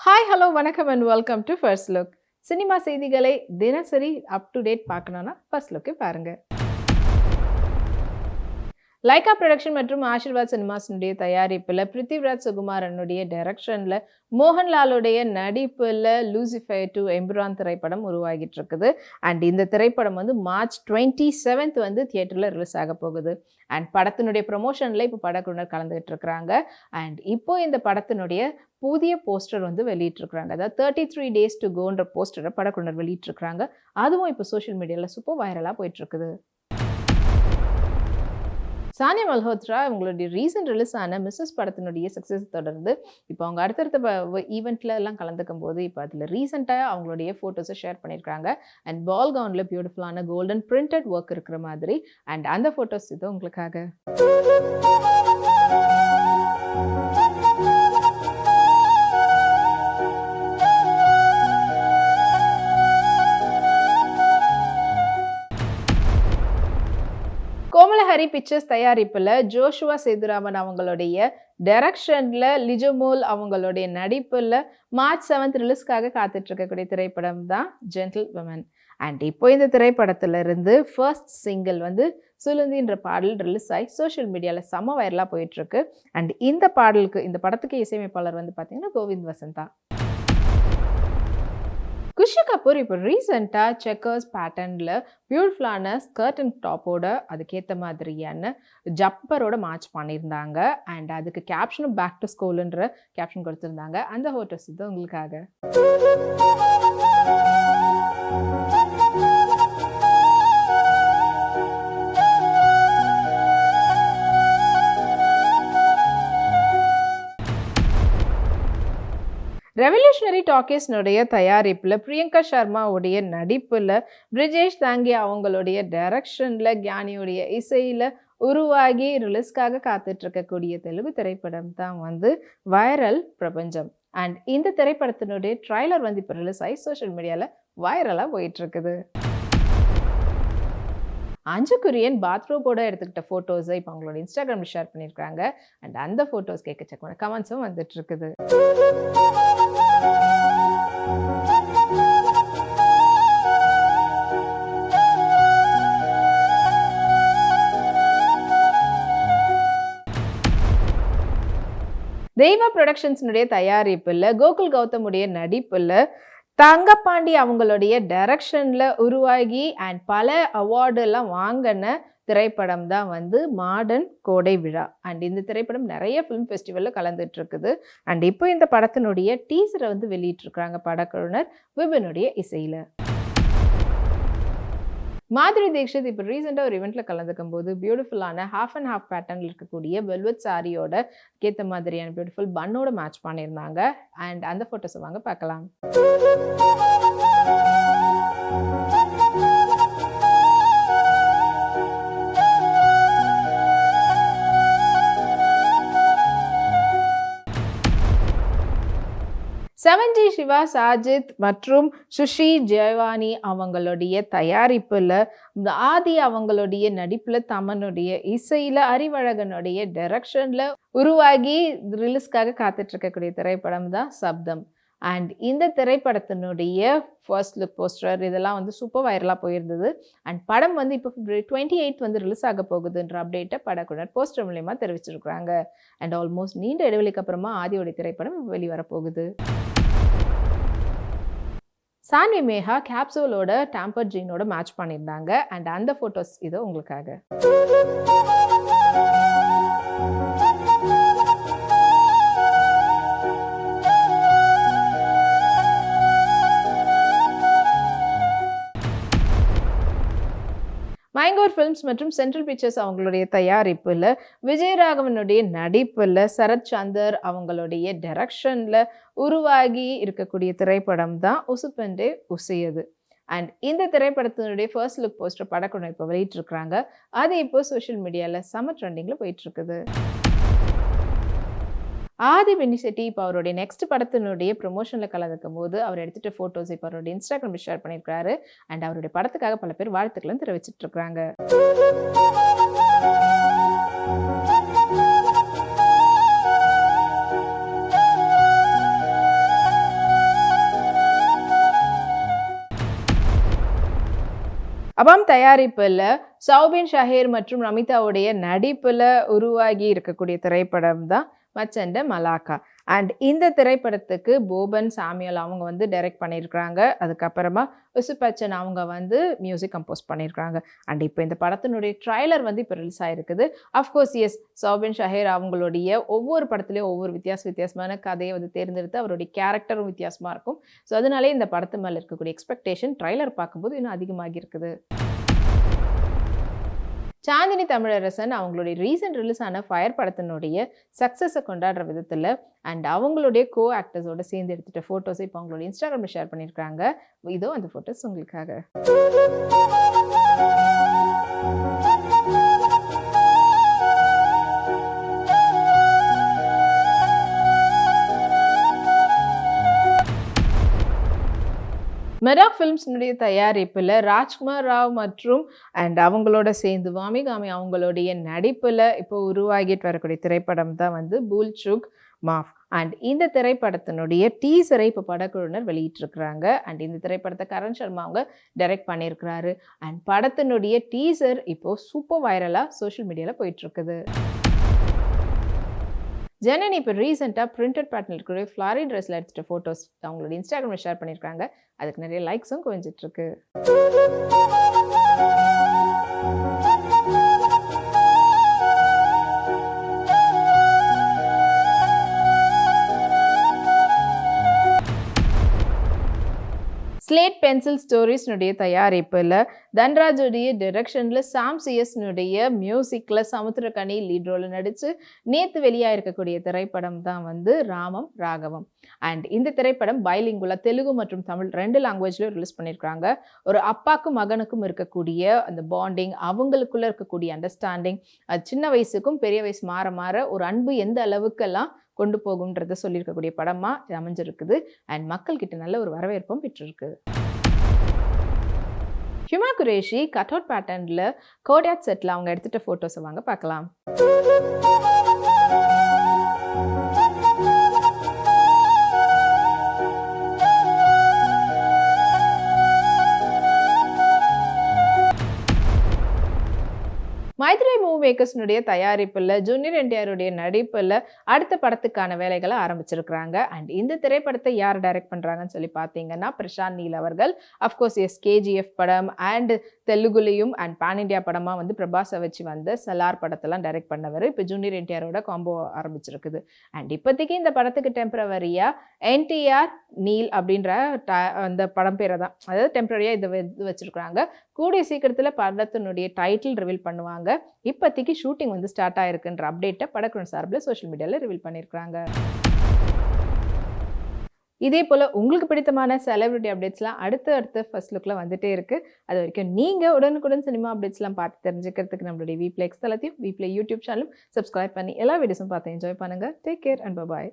Hi hello வணக்கம் and welcome to first look cinema செய்திகளை தினசரி அப் டு டேட் பார்க்கணுன்னா ஃபர்ஸ்ட் லுக்கை பாருங்கள் லைகா ப்ரொடக்ஷன் மற்றும் ஆஷிர்வாத் சினிமாஸினுடைய தயாரிப்பில் பிருத்திவிராஜ் சுகுமாரனுடைய டைரக்ஷனில் மோகன்லாலுடைய நடிப்பில் லூசிஃபை டு எம்புரான் திரைப்படம் உருவாகிட்டு இருக்குது அண்ட் இந்த திரைப்படம் வந்து மார்ச் டுவெண்ட்டி செவன்த் வந்து தியேட்டரில் ரிலீஸ் ஆக போகுது. அண்ட் படத்தினுடைய ப்ரொமோஷனில் இப்போ படக்குழுனர் கலந்துகிட்டு இருக்கிறாங்க. அண்ட் இப்போ இந்த படத்தினுடைய புதிய போஸ்டர் வந்து வெளியிட்டிருக்கிறாங்க. அதாவது தேர்ட்டி த்ரீ டேஸ் டு கோன்ற போஸ்டரை படக்குழுனர் வெளியிட்டிருக்கிறாங்க. அதுவும் இப்போ சோஷியல் மீடியாவில் சூப்பர் வைரலாக போயிட்டுருக்குது. சானியா மல்ஹோத்ரா உங்களுடைய ரீசன்ட் ரிலீஸ் ஆன மிஸ்ஸஸ் படத்தினுடைய சக்ஸஸ் தொடர்ந்து இப்போ அவங்க அடுத்தடுத்த ஈவெண்ட்ல எல்லாம் கலந்துக்கும் போது இப்போ அதில் ரீசெண்டாக அவங்களுடைய ஃபோட்டோஸை ஷேர் பண்ணியிருக்காங்க அண்ட் பால் கவுனில் பியூட்டிஃபுல்லான கோல்டன் பிரிண்டட் ஒர்க் இருக்கிற மாதிரி. அண்ட் அந்த ஃபோட்டோஸ் இது உங்களுக்காக. கோமலஹரி பிக்சர்ஸ் தயாரிப்பில் ஜோஷுவா சேதுராமன் அவங்களுடைய டைரக்ஷனில் லிஜமோல் அவங்களுடைய நடிப்பில் மார்ச் செவன்த் ரிலீஸ்க்காக காத்துட்டு இருக்கக்கூடிய திரைப்படம் தான் ஜென்டில் உமன் அண்ட் இப்போ இந்த திரைப்படத்துல இருந்து ஃபர்ஸ்ட் சிங்கிள் வந்து சுலுந்தின்ற பாடல் ரிலீஸ் ஆகி சோஷியல் மீடியாவில் செம வைரலாக போயிட்டுருக்கு அண்ட் இந்த பாடலுக்கு இந்த படத்துக்கு இசையமைப்பாளர் வந்து பார்த்திங்கன்னா கோவிந்த் வசந்தா. குஷி கபூர் இப்போ ரீசெண்டாக செக்கர்ஸ் பேட்டர்னில் பியூட்டிஃபுல்லான ஸ்கர்ட் அண்ட் டாப்போட அதுக்கேற்ற மாதிரியான ஜப்பரோட மேட்ச் பண்ணியிருந்தாங்க. அண்ட் அதுக்கு கேப்ஷனும் பேக் டு ஸ்கூலுன்ற கேப்ஷன் கொடுத்துருந்தாங்க. அந்த ஃபோட்டோஸ் இது உங்களுக்காக. ரெவல்யூஷனரி டாக்கீஸ்னுடைய தயாரிப்பில் பிரியங்கா சர்மாவுடைய நடிப்பில் பிரிஜேஷ் தாங்கி அவங்களுடைய டைரக்ஷனில் கியானியுடைய இசையில் உருவாகி ரிலீஸ்க்காக காத்துட்டு இருக்கக்கூடிய தெலுங்கு திரைப்படம் தான் வந்து வைரல் பிரபஞ்சம். அண்ட் இந்த திரைப்படத்தினுடைய ட்ரைலர் வந்து இப்போ ரிலீஸ் ஆகி சோஷியல் மீடியாவில் வைரலாக போயிட்டு இருக்குது அஞ்சு குரியன் பாத்ரூமோட எடுத்துக்கிட்ட ஃபோட்டோஸை இப்போ அவங்களோட இன்ஸ்டாகிராமில் ஷேர் பண்ணியிருக்காங்க. அண்ட் அந்த ஃபோட்டோஸ் கேட்க கமெண்ட்ஸும் வந்துட்டு இருக்குது தெய்வா ப்ரொடக்ஷன்ஸினுடைய தயாரிப்பில் கோகுல் கௌதமுடைய நடிப்பில் தங்கப்பாண்டி அவங்களுடைய டைரக்ஷனில் உருவாகி அண்ட் பல அவார்டு எல்லாம் வாங்கின திரைப்படம் தான் வந்து மாடர்ன் கோடை விழா. அண்ட் இந்த திரைப்படம் நிறைய ஃபிலிம் ஃபெஸ்டிவலில் கலந்துட்டுருக்குது அண்ட் இப்போ இந்த படத்தினுடைய டீசரை வந்து வெளியிட்டிருக்கிறாங்க படக்குழுனர் விபினுடைய இசையில். மாதிரி தீக்ஷித் இப்போ ரீசெண்டாக ஒரு இவெண்ட்டில் கலந்துக்கும் போது பியூட்டிஃபுல்லான ஹாஃப் அண்ட் ஹாஃப் பேட்டர்னில் இருக்கக்கூடிய வெல்வெட் சாரியோட கேத்த மாதிரியான பியூட்டிஃபுல் பன்னோட மேட்ச் பண்ணியிருந்தாங்க. அண்ட் அந்த ஃபோட்டோஸை வாங்க பார்க்கலாம். செவன்ஜி சிவா சாஜித் மற்றும் சுஷி ஜெயவானி அவங்களுடைய தயாரிப்பில் ஆதி அவங்களுடைய நடிப்பில் தமனுடைய இசையில் அறிவழகனுடைய டைரக்ஷனில் உருவாகி ரிலீஸ்க்காக காத்துட்டு இருக்கக்கூடிய திரைப்படம் தான் சப்தம். அண்ட் இந்த திரைப்படத்தினுடைய ஃபர்ஸ்ட் லுக் போஸ்டர் இதெல்லாம் வந்து சூப்பர் வைரலாக போயிருந்தது. அண்ட் படம் வந்து இப்போ பிப்ரவரி டுவெண்ட்டி எயிட் வந்து ரிலீஸ் ஆக போகுதுன்ற அப்டேட்டை படக்குனர் போஸ்டர் மூலயமா தெரிவிச்சிருக்கிறாங்க. அண்ட் ஆல்மோஸ்ட் நீண்ட இடைவெளிக்கு அப்புறமா ஆதியோடைய திரைப்படம் வெளிவரப்போகுது சான்வி மேகா கேப்சூலோட டேம்பர் ஜீனோட மேட்ச் பண்ணியிருந்தாங்க. அண்ட் அந்த ஃபோட்டோஸ் இது உங்களுக்காக. மைங்கோர் ஃபிலிம்ஸ் மற்றும் சென்ட்ரல் பிக்சர்ஸ் அவங்களுடைய தயாரிப்பில் விஜயராகவனுடைய நடிப்பில் சரத் சந்தர் அவங்களுடைய டெரக்ஷனில் உருவாகி இருக்கக்கூடிய திரைப்படம் தான் உசுப்பெண்டே உசையது. அண்ட் இந்த திரைப்படத்தினுடைய ஃபர்ஸ்ட் லுக் போஸ்டர் படக்குழு இப்போ வெளியிட்டிருக்கிறாங்க. அது இப்போ சோஷியல் மீடியாவில் செம ட்ரெண்டிங்கில் போயிட்டுருக்குது. ஆதி பெனிசெட்டி இப்போ அவருடைய நெக்ஸ்ட் படத்தினுடைய ப்ரொமோஷனில் கலந்துக்கும் போது அவர் எடுத்துகிட்ட ஃபோட்டோஸ் இப்போ அவருடைய இன்ஸ்டாகிராம் ஷேர் பண்ணியிருக்காரு அண்ட் அவருடைய படத்துக்காக பல பேர் வாழ்த்துக்களும் தெரிவிச்சிட்டு இருக்கிறாங்க அபாம் தயாரிப்பில் சௌபின் ஷஹீர் மற்றும் நமிதாவுடைய நடிப்பில் உருவாகி இருக்கக்கூடிய திரைப்படம் தான் மச்சண்ட மலாக்கா. அண்ட் இந்த திரைப்படத்துக்கு போபன் சாமியல் அவங்க வந்து டைரக்ட் பண்ணியிருக்கிறாங்க. அதுக்கப்புறமா விசுபச்சன் அவங்க வந்து மியூசிக் கம்போஸ் பண்ணியிருக்கிறாங்க. அண்ட் இப்போ இந்த படத்தினுடைய ட்ரைலர் வந்து இப்போ ரிலீஸ் ஆகிருக்குது அஃப்கோர்ஸ் எஸ் சௌபின் ஷஹேர் அவங்களுடைய ஒவ்வொரு படத்துலையும் ஒவ்வொரு வித்தியாச வித்தியாசமான கதையை வந்து தேர்ந்தெடுத்து அவருடைய கேரக்டரும் வித்தியாசமாக இருக்கும். ஸோ அதனாலே இந்த படத்து மேலே இருக்கக்கூடிய எக்ஸ்பெக்டேஷன் ட்ரைலர் பார்க்கும்போது இன்னும் அதிகமாகி இருக்குது. சாந்தினி தமிழரசன் அவங்களுடைய ரீசெண்ட் ரிலீஸ் ஆன ஃபயர் படத்தினுடைய சக்ஸஸை கொண்டாடுற விதத்தில் அண்ட் அவங்களுடைய கோ ஆக்டர்ஸோட சேர்ந்து எடுத்துகிட்ட ஃபோட்டோஸை இப்போ அவங்களோட இன்ஸ்டாகிராமில் ஷேர் பண்ணியிருக்காங்க இதோ அந்த ஃபோட்டோஸ் உங்களுக்காக. மெரா ஃபிலிம்ஸினுடைய தயாரிப்பில் ராஜ்குமார் ராவ் மற்றும் அண்ட் அவங்களோட சேர்ந்து வாமிகாமி அவங்களுடைய நடிப்பில் இப்போ உருவாகிட்டு வரக்கூடிய திரைப்படம் தான் வந்து பூல் சுக் மாஃப் அண்ட் இந்த திரைப்படத்தினுடைய டீசரை இப்போ படக்குழுவினர் வெளியிட்டிருக்கிறாங்க. அண்ட் இந்த திரைப்படத்தை கரண் சர்மா அவங்க டைரக்ட் பண்ணியிருக்கிறாரு. அண்ட் படத்தினுடைய டீசர் இப்போது சூப்பர் வைரலாக சோஷியல் மீடியாவில் போயிட்டுருக்குது. ஜனனி இப்போ ரீசெண்டாக பிரிண்டட் பேட்டர்ன் இருக்கிற ஃப்ளாரி ட்ரெஸ்ஸில் எடுத்துகிட்ட ஃபோட்டோஸ் அவங்களோட இன்ஸ்டாகிராமில் ஷேர் பண்ணியிருக்காங்க அதுக்கு நிறைய லைக்ஸும் குவிஞ்சிட்ருக்கு பென்சில் ஸ்டோரிஸ்னுடைய தயாரிப்பில் தன்ராஜுடைய டிரெக்ஷனில் சாம் சிஎஸ்னுடைய மியூசிக்கில் சமுத்திரக்கனி லீட் ரோலில் நடித்து நேற்று வெளியாக இருக்கக்கூடிய திரைப்படம் தான் வந்து ராமம் ராகவம். அண்ட் இந்த திரைப்படம் பைலிங்குலா தெலுங்கு மற்றும் தமிழ் ரெண்டு லாங்குவேஜ்லையும் ரிலீஸ் பண்ணியிருக்காங்க ஒரு அப்பாக்கும் மகனுக்கும் இருக்கக்கூடிய அந்த பாண்டிங் அவங்களுக்குள்ள இருக்கக்கூடிய அண்டர்ஸ்டாண்டிங் சின்ன வயசுக்கும் பெரிய வயசு மாற மாற ஒரு அன்பு எந்த அளவுக்கெல்லாம் கொண்டு போகும்ன்றதை சொல்லியிருக்கக்கூடிய படமாக அமைஞ்சிருக்குது. அண்ட் மக்கள்கிட்ட நல்ல ஒரு வரவேற்பும் பெற்றிருக்கு. ஹியூமா குரேஷி கட் அவுட் பேட்டர்னில் கோடாட் செட்டில் அவங்க எடுத்துகிட்ட ஃபோட்டோஸை வாங்க பார்க்கலாம். மேக்கர்ஸ்னுடைய தயாரிப்பில் ஜூனியர் என்டிஆருடைய நடிப்பில் அடுத்த படத்துக்கான வேலைகளை ஆரம்பிச்சிருக்கிறாங்க. அண்ட் இந்த திரைப்படத்தை யார் டைரக்ட் பண்ணுறாங்கன்னு சொல்லி பார்த்தீங்கன்னா பிரசாந்த் நீல் அவர்கள். அஃப்கோர்ஸ் எஸ் கேஜிஎஃப் படம் அண்ட் தெலுங்குலையும் அண்ட் பேன் இண்டியா படமாக வந்து பிரபாஸை வச்சு வந்த சலார் படத்தெல்லாம் டைரக்ட் பண்ணவர். இப்போ ஜூனியர் என்டிஆரோட காம்போ ஆரம்பிச்சிருக்குது. அண்ட் இப்போதைக்கு இந்த படத்துக்கு டெம்பரவரியாக என்டிஆர் நீல் அப்படின்ற அந்த படம் பேரை தான் அதாவது டெம்பரரியாக இதை வச்சுருக்குறாங்க. கூடிய சீக்கிரத்தில் படத்தினுடைய டைட்டில் ரிவீல் பண்ணுவாங்க. இப்போதைக்கு ஷூட்டிங் வந்து ஸ்டார்ட் ஆயிருக்குன்ற அப்டேட்டை படக்குழு சார்பில் சோஷியல் மீடியாவில் ரிவீல் பண்ணியிருக்காங்க இதே போல் உங்களுக்கு பிடித்தமான செலிபிரிட்டி அப்டேட்ஸ்லாம் அடுத்து அடுத்த ஃபர்ஸ்ட் லுக்கில் வந்துட்டே இருக்குது அது வரைக்கும் நீங்கள் உடனுக்குடன் சினிமா அப்டேட்ஸ்லாம் பார்த்து தெரிஞ்சுக்கிறதுக்கு நம்மளுடைய வீப்ளே எக்ஸ் தளத்தையும் வீப்ளே யூடியூப் சேனலும் சப்ஸ்கிரைப் பண்ணி எல்லா வீடியோஸும் பார்த்து என்ஜாய் பண்ணுங்கள் டேக் கேர் அண்ட் பாய்